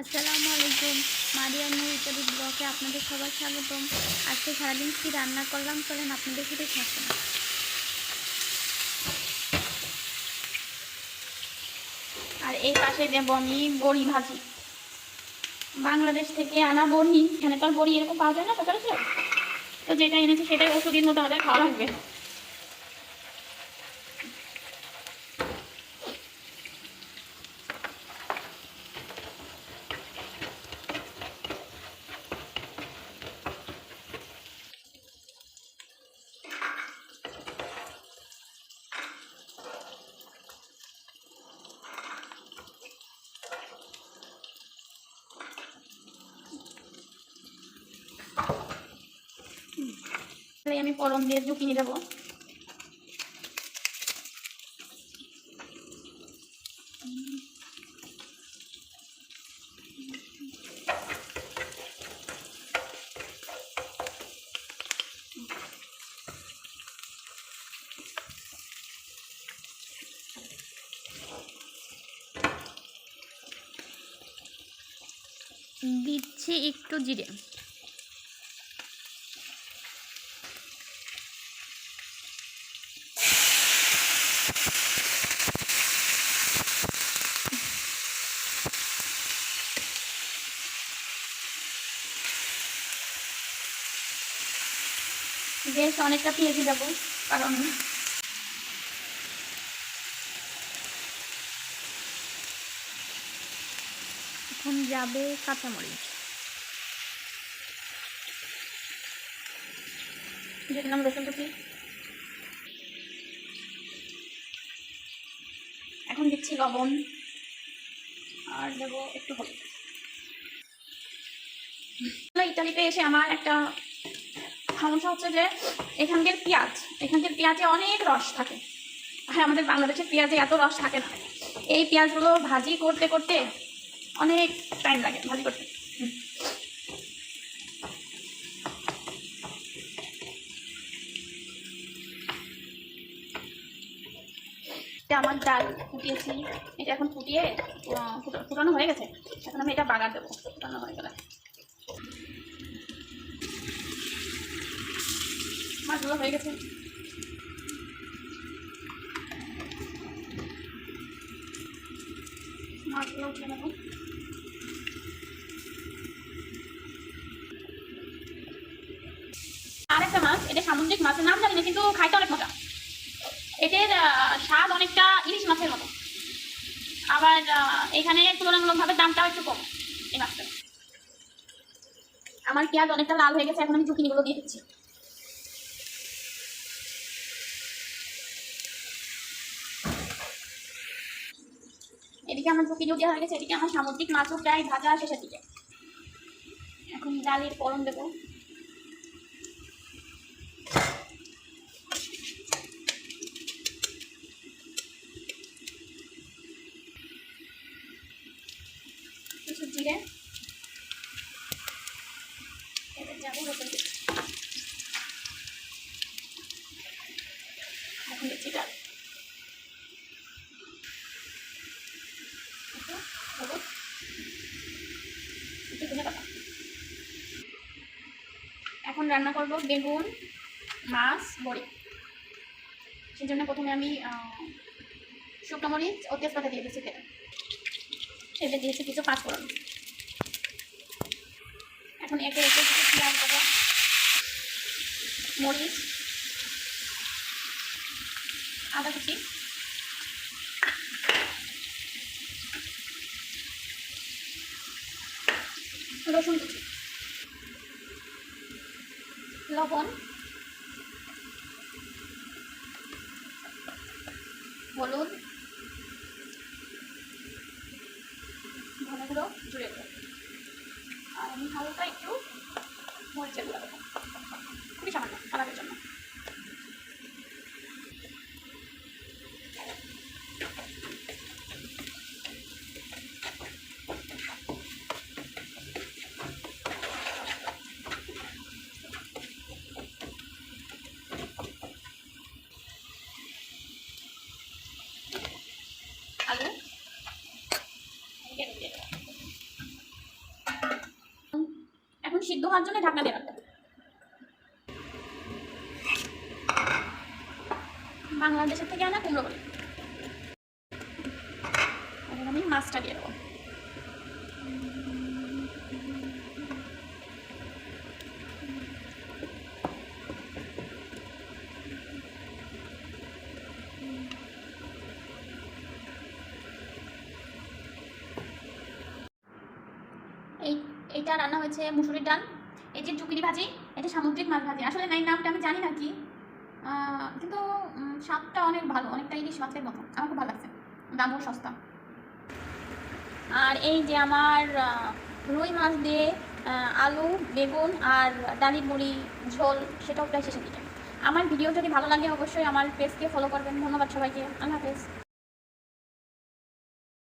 আসসালামু আলাইকুম। মারিয়া নূর ইত্যাদি ব্লগে আপনাদের সবার স্বাগতম। আজকে সারাদিন কী রান্না করলাম চলেন আপনাদের সাথে থাকুন আর এই পাশে দেব আমি বড়ি ভাজি। বাংলাদেশ থেকে আনা বড়ি এখানে তো আর বড়ি এরকম পাওয়া যায় না তো যেটা এনেছি সেটাই ওষুধের মতো আমাদের খাওয়া লাগবে। তাই আমি পরম দিয়ে ঝুঁকিয়ে যাব দিচ্ছি একটু জিরে। বেশ অনেকটা পেঁয়াজি দেবো কারণ এখন যাবে কাঁচামরিচ। দিয়ে দিলাম রসুন কুচি এখন দিচ্ছি লবণ, আর দেবো একটু হলুদ। ইতালিতে এসে আমার একটা সমস্যা হচ্ছে যে এখানকার পেঁয়াজ, এখানকার পেঁয়াজে অনেক রস থাকে। আর আমাদের বাংলাদেশের পেঁয়াজে এত রস থাকে না। এই পেঁয়াজগুলো ভাজি করতে করতে অনেক টাইম লাগে ভাজি করতে। আমার ডাল ফুটিয়েছি। এটা এখন ফুটিয়ে ফুটানো হয়ে গেছে। এখন আমি এটা বাগার দেবো। ফুটানো হয়ে গেলে। হয়ে গেছে। খাইতে অনেক মজা। স্বাদ অনেকটা ইলিশ মাছের মতো। আবার এখানে তুলনামূলকভাবে দামটাও একটু কম এই মাছটা আমার পেঁয়াজ অনেকটা লাল হয়ে গেছে, এখন আমি ঝুঁকিনিগুলো দিয়ে দিচ্ছি। এদিকে আমার ঝুঁকিনিও দেওয়া হয়ে গেছে, এদিকে আমার সামুদ্রিক মাছও প্রায় ভাজা শেষের দিকে এখন ডালের ফোড়ন দেবো। কিছু জিরে। এবার যাব কুচি। এখন দিচ্ছি ডাল একটু হলুদ, একটু ধনে পাতা। এখন রান্না করব বেগুন, মাছ, বড়ি। সেই জন্য প্রথমে আমি শুকনো মরিচ ও তেজপাতা দিয়ে দিচ্ছি তেলে। দিয়েছি কিছু পাঁচফোড়ন। এখন একে একে কিছু দেবো। মরিচ, আদা কুচি। রসুন কুচি। লবণ। হলুদ। ধনে গুঁড়ো জুড়ে গুঁড়ো। আর আমি হালকা একটু মরিচের গুঁড়ো দেবো খুবই সামান্য কালারের জন্য আলু এদিকে ঢুকিয়ে দেবো সিদ্ধ হওয়ার জন্য ঢাকনা রাখব বাংলাদেশের থেকে আনা কুমড়ো বলে। আমি মাছটা দিয়ে দেবো। এইটা রান্না হয়েছে মুসুরির ডাল, এই যে চুকরি ভাজি, এটা সামুদ্রিক মাছ ভাজি। আসলে নাই, নামটা আমি জানি না কি। কিন্তু স্বাদটা অনেক ভালো, অনেকটা ইলিশ মাছের মতো। আমার খুব ভালো লাগছে। দামও সস্তা। আর এই যে আমার রুই মাছ দিয়ে আলু, বেগুন আর ডালির বড়ি ঝোল, সেটাও প্রায় শেষের দিকে। আমার ভিডিও যদি ভালো লাগে, অবশ্যই আমার পেজকে ফলো করবেন। ধন্যবাদ সবাইকে। আল্লাহ হাফেজ।